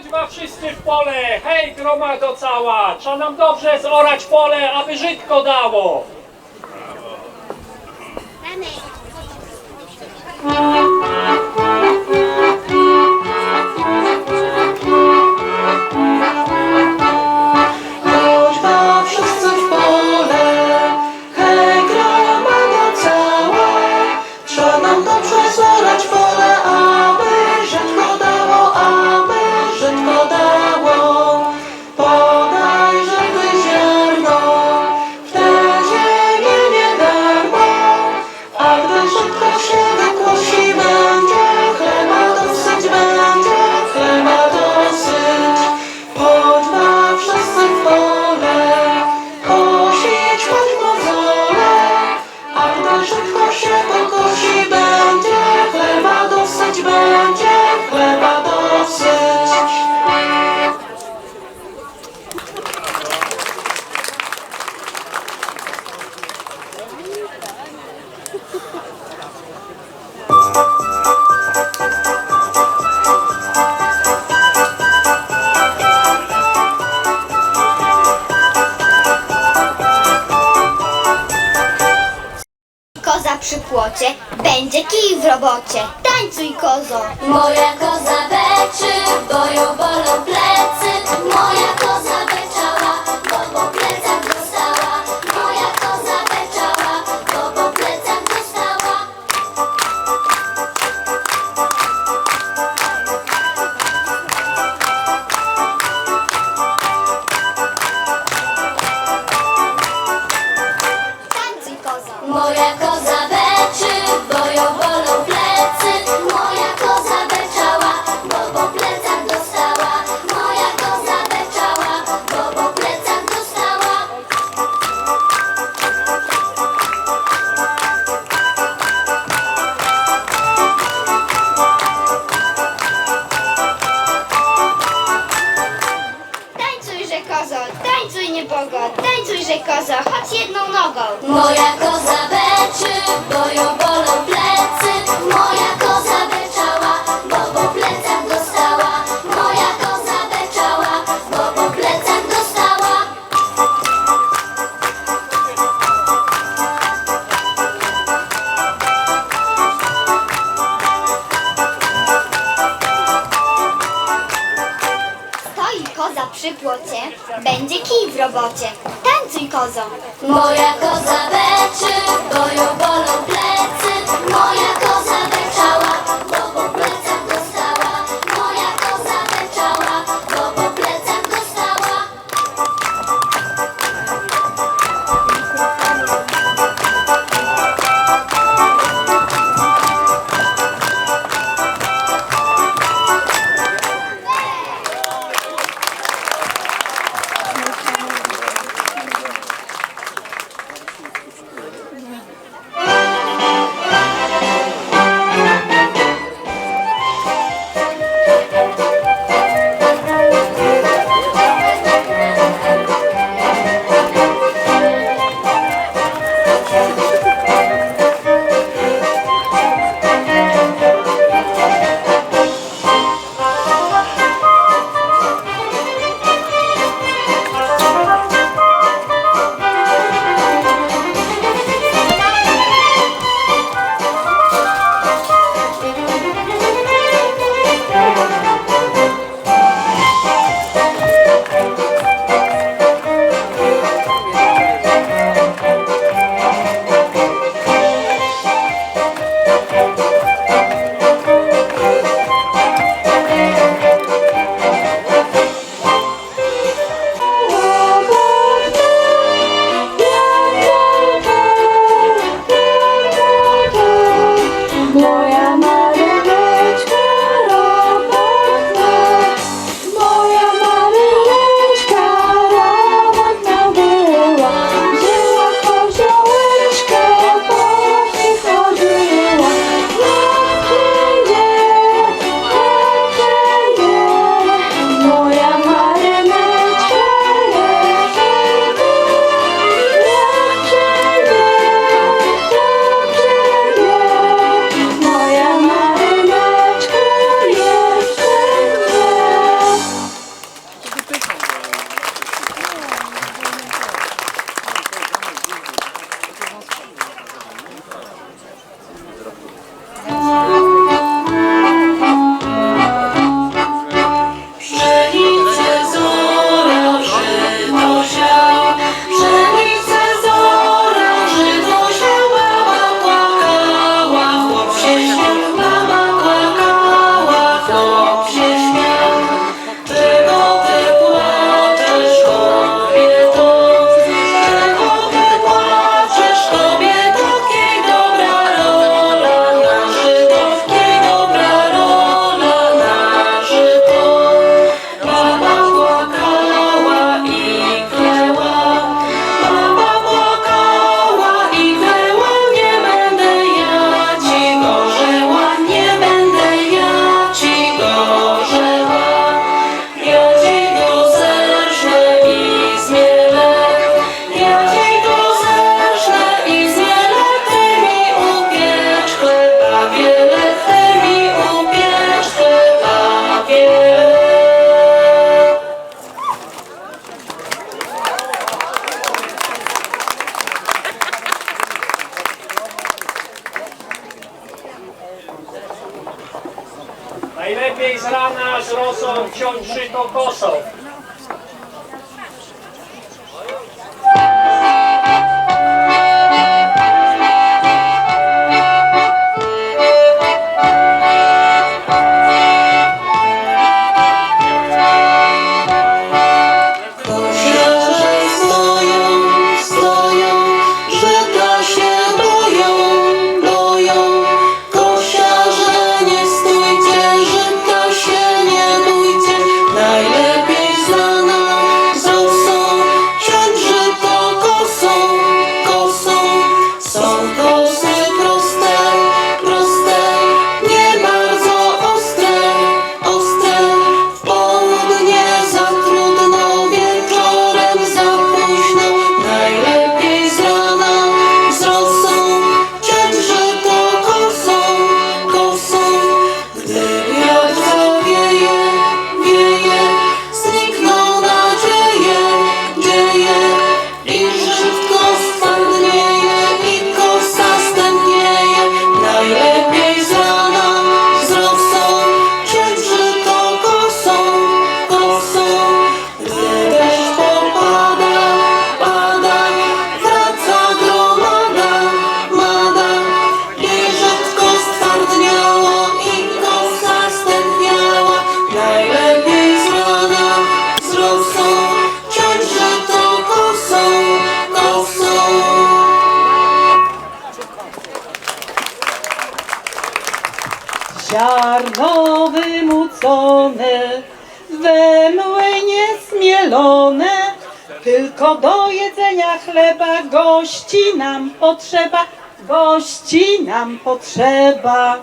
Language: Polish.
Hańba wszyscy w pole, hej gromado cała, trzeba nam dobrze zorać pole, aby żytko dało. robocie, tańcuj kozo. Moja koza beczy, bo ją bolą plecy, moja koza nogą, tańcujże kozo, choć jedną nogą. Moja koza beczy, bo ją bolą plecy, moja koza przy płocie będzie kij w robocie. Tańcuj kozo! Moja koza beczy, bo ją bolą plecy. Najlepiej z z rosą ciąć szyto kosą. Ziarno wymucone, we mły niesmielone, tylko do jedzenia chleba gości nam potrzeba, gości nam potrzeba.